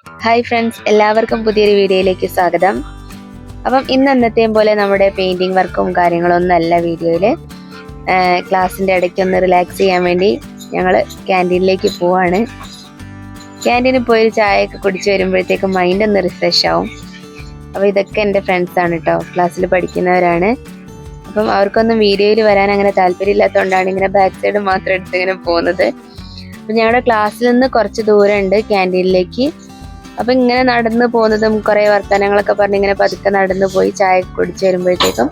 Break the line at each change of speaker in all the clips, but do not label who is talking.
Hi friends എല്ലാവർക്കും പുതിയൊരു വീഡിയോയിലേക്ക് സ്വാഗതം. അപ്പം ഇന്ന് അന്നത്തെയും പോലെ നമ്മുടെ പെയിന്റിങ് വർക്കും കാര്യങ്ങളും ഒന്നല്ല വീഡിയോയിൽ ക്ലാസ്സിന്റെ ഇടയ്ക്കൊന്ന് റിലാക്സ് ചെയ്യാൻ വേണ്ടി ഞങ്ങൾ ക്യാന്റീനിലേക്ക് പോവാണ്. ക്യാന്റീനിൽ പോയി ചായയൊക്കെ കുടിച്ച് വരുമ്പോഴത്തേക്കും മൈൻഡ് ഒന്ന് റിഫ്രഷ് ആവും. അപ്പോൾ ഇതൊക്കെ എന്റെ ഫ്രണ്ട്സാണ് കേട്ടോ ക്ലാസ്സിൽ പഠിക്കുന്നവരാണ്. അപ്പം അവർക്കൊന്നും വീഡിയോയിൽ വരാൻ അങ്ങനെ താല്പര്യമില്ലാത്തതുകൊണ്ടാണ് ഇങ്ങനെ ബാക്ക് സൈഡ് മാത്രം എടുത്ത് ഇങ്ങനെ പോകുന്നത്. അപ്പം ഞങ്ങളുടെ ക്ലാസ്സിൽ നിന്ന് കുറച്ച് ദൂരമുണ്ട് ക്യാന്റീനിലേക്ക് അപ്പം ഇങ്ങനെ നടന്നു പോകുന്നതും കുറെ വർത്തമാനങ്ങളൊക്കെ പറഞ്ഞ് ഇങ്ങനെ പതുക്കെ നടന്നു പോയി ചായ കുടിച്ച് വരുമ്പോഴത്തേക്കും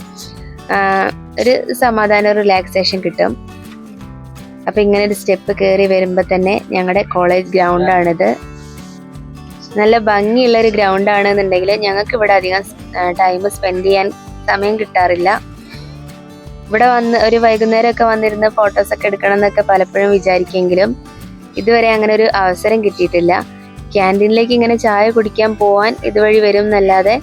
ഒരു സമാധാനം റിലാക്സേഷൻ കിട്ടും. അപ്പൊ ഇങ്ങനെ ഒരു സ്റ്റെപ്പ് കയറി വരുമ്പോൾ തന്നെ ഞങ്ങളുടെ കോളേജ് ഗ്രൗണ്ടാണിത് നല്ല ഭംഗിയുള്ള ഒരു ഗ്രൗണ്ട് ആണെന്നുണ്ടെങ്കിൽ ഞങ്ങൾക്ക് ഇവിടെ അധികം ടൈം സ്പെൻഡ് ചെയ്യാൻ സമയം കിട്ടാറില്ല. ഇവിടെ വന്ന് ഒരു വൈകുന്നേരമൊക്കെ വന്നിരുന്ന് ഫോട്ടോസ് ഒക്കെ എടുക്കണം എന്നൊക്കെ പലപ്പോഴും വിചാരിക്കുമെങ്കിലും ഇതുവരെ അങ്ങനെ ഒരു അവസരം കിട്ടിയിട്ടില്ല. ക്യാന്റീനിലേക്ക് ഇങ്ങനെ ചായ കുടിക്കാൻ പോവാൻ ഇതുവഴി വരും എന്നല്ലാതെ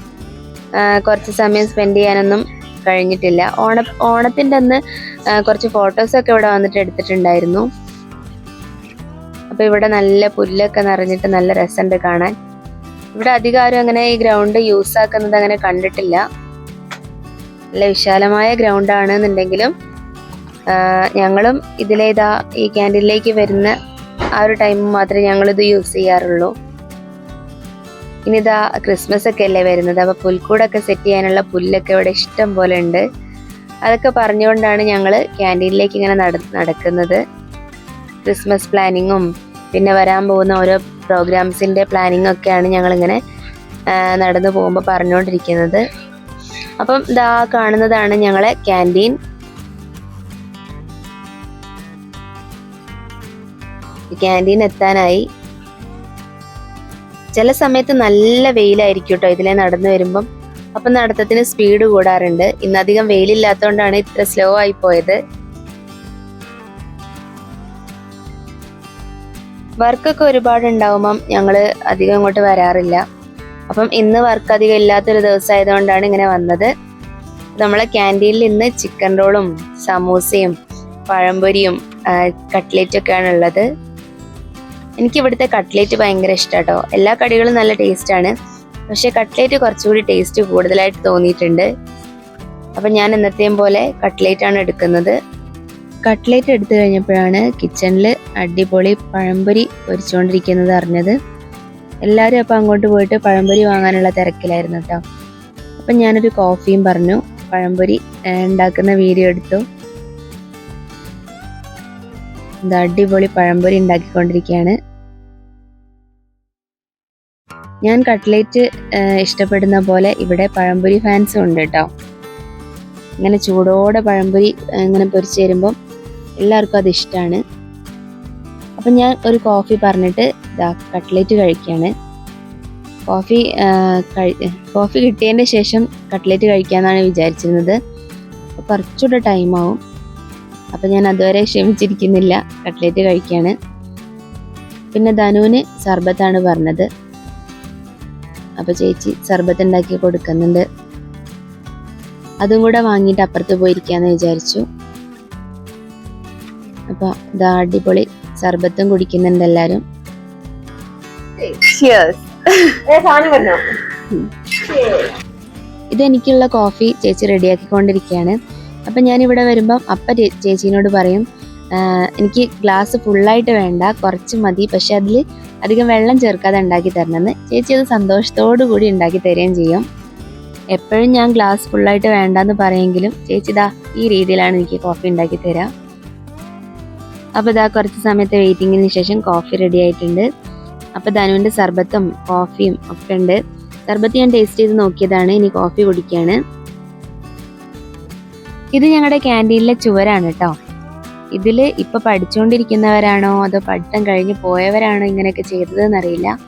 കുറച്ച് സമയം സ്പെൻഡ് ചെയ്യാനൊന്നും കഴിഞ്ഞിട്ടില്ല. ഓണ ഓണത്തിന്റെ അന്ന് കുറച്ച് ഫോട്ടോസൊക്കെ ഇവിടെ വന്നിട്ട് എടുത്തിട്ടുണ്ടായിരുന്നു. അപ്പോൾ ഇവിടെ നല്ല പുല്ലൊക്കെ നിറഞ്ഞിട്ട് നല്ല രസമുണ്ട് കാണാൻ. ഇവിടെ അധികം ആരും അങ്ങനെ ഈ ഗ്രൗണ്ട് യൂസ് ആക്കുന്നത് അങ്ങനെ കണ്ടിട്ടില്ല. നല്ല വിശാലമായ ഗ്രൗണ്ട് ആണെന്നുണ്ടെങ്കിലും ആ, ഞങ്ങളും ഇതിലേതാ ഈ ക്യാന്റീനിലേക്ക് വരുന്ന ആ ഒരു ടൈം മാത്രമേ ഞങ്ങളിത് യൂസ് ചെയ്യാറുള്ളൂ. ഇനി ഇതാ ക്രിസ്മസ് ഒക്കെ അല്ലേ വരുന്നത്. അപ്പോൾ പുൽക്കൂടൊക്കെ സെറ്റ് ചെയ്യാനുള്ള പുല്ലൊക്കെ ഇവിടെ ഇഷ്ടം പോലെ ഉണ്ട്. അതൊക്കെ പറഞ്ഞുകൊണ്ടാണ് ഞങ്ങൾ ക്യാന്റീനിലേക്ക് ഇങ്ങനെ നട നടക്കുന്നത്. ക്രിസ്മസ് പ്ലാനിങ്ങും പിന്നെ വരാൻ പോകുന്ന ഓരോ പ്രോഗ്രാംസിന്റെ പ്ലാനിങ്ങും ഒക്കെയാണ് ഞങ്ങളിങ്ങനെ നടന്നു പോകുമ്പോൾ പറഞ്ഞുകൊണ്ടിരിക്കുന്നത്. അപ്പം ഇതാ കാണുന്നതാണ് ഞങ്ങളെ ക്യാന്റീൻ ക്യാന്റീൻ എത്താനായി. ചില സമയത്ത് നല്ല വെയിലായിരിക്കും കേട്ടോ ഇതിലെ നടന്നു വരുമ്പം. അപ്പം നടത്തത്തിന് സ്പീഡ് കൂടാറുണ്ട്. ഇന്നധികം വെയിലില്ലാത്തതുകൊണ്ടാണ് ഇത്ര സ്ലോ ആയി പോയത്. വർക്കൊക്കെ ഒരുപാട് ഉണ്ടാവുമ്പം ഞങ്ങൾ അധികം ഇങ്ങോട്ട് വരാറില്ല. അപ്പം ഇന്ന് വർക്ക് അധികം ഇല്ലാത്തൊരു ദിവസമായതുകൊണ്ടാണ് ഇങ്ങനെ വന്നത്. നമ്മളെ ക്യാന്റീനിൽ ഇന്ന് ചിക്കൻ റോളും സമൂസയും പഴംപൊരിയും കട്ട്ലേറ്റൊക്കെയാണുള്ളത് എനിക്ക് ഇവിടുത്തെ കട്ട്ലേറ്റ് ഭയങ്കര ഇഷ്ടമാട്ടോ എല്ലാ കടികളും നല്ല ടേസ്റ്റ് ആണ്. പക്ഷെ കട്ട്ലേറ്റ് കുറച്ചുകൂടി ടേസ്റ്റ് കൂടുതലായിട്ട് തോന്നിയിട്ടുണ്ട്. അപ്പം ഞാൻ എന്നത്തെയും പോലെ കട്ട്ലേറ്റാണ് എടുക്കുന്നത്. കട്ട്ലേറ്റ് എടുത്തു കഴിഞ്ഞപ്പോഴാണ് കിച്ചണിൽ അടിപൊളി പഴംപൊരി പൊരിച്ചുകൊണ്ടിരിക്കുന്നത് അറിഞ്ഞത്. എല്ലാവരും അപ്പം അങ്ങോട്ട് പോയിട്ട് പഴംപൊരി വാങ്ങാനുള്ള തിരക്കിലായിരുന്നു കേട്ടോ. അപ്പം ഞാനൊരു കോഫിയും പറഞ്ഞു. പഴംപൊരി ഉണ്ടാക്കുന്ന വീഡിയോ എടുത്തു. ഇത് അടിപൊളി പഴംപൊരി ഉണ്ടാക്കിക്കൊണ്ടിരിക്കുകയാണ്. ഞാൻ കട്ട്ലേറ്റ് ഇഷ്ടപ്പെടുന്ന പോലെ ഇവിടെ പഴംപൊരി ഫാൻസും ഉണ്ട് കേട്ടോ ഇങ്ങനെ ചൂടോടെ പഴംപൊരി ഇങ്ങനെ പൊരിച്ച് തരുമ്പം എല്ലാവർക്കും അത് ഇഷ്ടമാണ് അപ്പം ഞാൻ ഒരു കോഫി പറഞ്ഞിട്ട് ഇതാ കട്ട്ലേറ്റ് കഴിക്കുകയാണ്. കോഫി കോഫി കിട്ടിയതിന്റെ ശേഷം കട്ട്ലേറ്റ് കഴിക്കാമെന്നാണ് വിചാരിച്ചിരുന്നത്. കുറച്ചുകൂടെ ടൈമാവും അപ്പം ഞാൻ അതുവരെ ക്ഷമിച്ചിരിക്കുന്നില്ല. കട്ട്ലേറ്റ് കഴിക്കുകയാണ് പിന്നെ ധനുവിന് സർബത്താണ് പറഞ്ഞത്. അപ്പോൾ ചേച്ചി സർബത്ത് ഉണ്ടാക്കി കൊടുക്കുന്നുണ്ട്. അതും കൂടെ വാങ്ങിയിട്ട് അപ്പുറത്ത് പോയിരിക്കാന്ന് വിചാരിച്ചു. അപ്പോൾ ഇതാ അടിപൊളി സർബത്തും കുടിക്കുന്നുണ്ട് എല്ലാവരും ഇതെനിക്കുള്ള കോഫി ചേച്ചി റെഡിയാക്കിക്കൊണ്ടിരിക്കുകയാണ്. അപ്പം ഞാനിവിടെ വരുമ്പം അപ്പ ചേച്ചീനോട് പറയും എനിക്ക് ഗ്ലാസ് ഫുള്ളായിട്ട് വേണ്ട കുറച്ച് മതി പക്ഷെ അതിൽ അധികം വെള്ളം ചേർക്കാതെ ഉണ്ടാക്കി തരണമെന്ന്. ചേച്ചി അത് സന്തോഷത്തോടു കൂടി ഉണ്ടാക്കി തരികയും ചെയ്യും. എപ്പോഴും ഞാൻ ഗ്ലാസ് ഫുള്ളായിട്ട് വേണ്ടെന്ന് പറയെങ്കിലും ചേച്ചി ഇതാ ഈ രീതിയിലാണ് എനിക്ക് കോഫി ഉണ്ടാക്കി തരാം. അപ്പോൾ ഇതാ കുറച്ച് സമയത്തെ വെയിറ്റിങ്ങിന് ശേഷം കോഫി റെഡി ആയിട്ടുണ്ട്. അപ്പോൾ ധനുവിന്റെ സർബത്തും കോഫിയും ഒക്കെ ഉണ്ട്. സർബത്ത് ഞാൻ ടേസ്റ്റ് ചെയ്ത് നോക്കിയതാണ്. ഇനി കോഫി കുടിക്കുകയാണ് ഇത് ഞങ്ങളുടെ ക്യാന്റീനിലെ ചുവരാണ് കേട്ടോ ഇതിൽ ഇപ്പോൾ പഠിച്ചുകൊണ്ടിരിക്കുന്നവരാണോ അതോ പഠിത്തം കഴിഞ്ഞ് പോയവരാണോ ഇങ്ങനെയൊക്കെ ചെയ്തതെന്ന് അറിയില്ല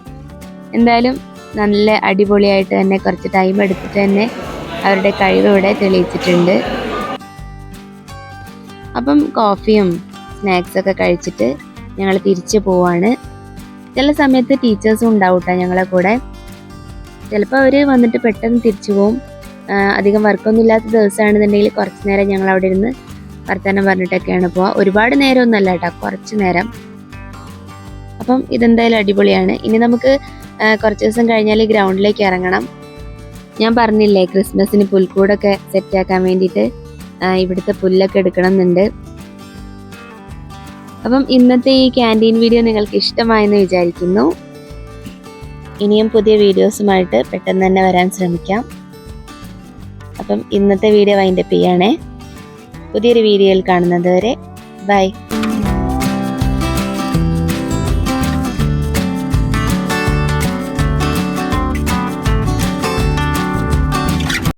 എന്തായാലും നല്ല അടിപൊളിയായിട്ട് തന്നെ കുറച്ച് ടൈം എടുത്തിട്ട് തന്നെ അവരുടെ കഴിവ് തെളിയിച്ചിട്ടുണ്ട്. അപ്പം കോഫിയും സ്നാക്സൊക്കെ കഴിച്ചിട്ട് ഞങ്ങൾ തിരിച്ചു പോവാണ്. ചില സമയത്ത് ടീച്ചേഴ്സും ഉണ്ടാവും കേട്ടോ ഞങ്ങളെ കൂടെ. ചിലപ്പോൾ അവർ വന്നിട്ട് പെട്ടെന്ന് തിരിച്ചു ആ, അധികം വർക്കൊന്നും ഇല്ലാത്ത ദിവസമാണെന്നുണ്ടെങ്കിൽ കുറച്ച് നേരം ഞങ്ങൾ അവിടെ ഇരുന്ന് വർത്തമാനം പറഞ്ഞിട്ടൊക്കെയാണ് പോവുക ഒരുപാട് നേരമൊന്നുമല്ല കേട്ടോ കുറച്ച് നേരം. അപ്പം ഇതെന്തായാലും അടിപൊളിയാണ്. ഇനി നമുക്ക് കുറച്ച് ദിവസം കഴിഞ്ഞാൽ ഗ്രൗണ്ടിലേക്ക് ഇറങ്ങണം. ഞാൻ പറഞ്ഞില്ലേ ക്രിസ്മസിന് പുൽക്കൂടൊക്കെ സെറ്റാക്കാൻ വേണ്ടിയിട്ട് ഇവിടുത്തെ പുല്ലൊക്കെ എടുക്കണം എന്നുണ്ട് അപ്പം ഇന്നത്തെ ഈ ക്യാന്റീൻ വീഡിയോ നിങ്ങൾക്ക് ഇഷ്ടമായെന്ന് വിചാരിക്കുന്നു. ഇനിയും പുതിയ വീഡിയോസുമായിട്ട് പെട്ടെന്ന് തന്നെ വരാൻ ശ്രമിക്കാം. അപ്പം ഇന്നത്തെ വീഡിയോ വൈൻഡപ്പ് ചെയ്യണേ. പുതിയൊരു വീഡിയോയിൽ കാണുന്നത് വരെ ബൈ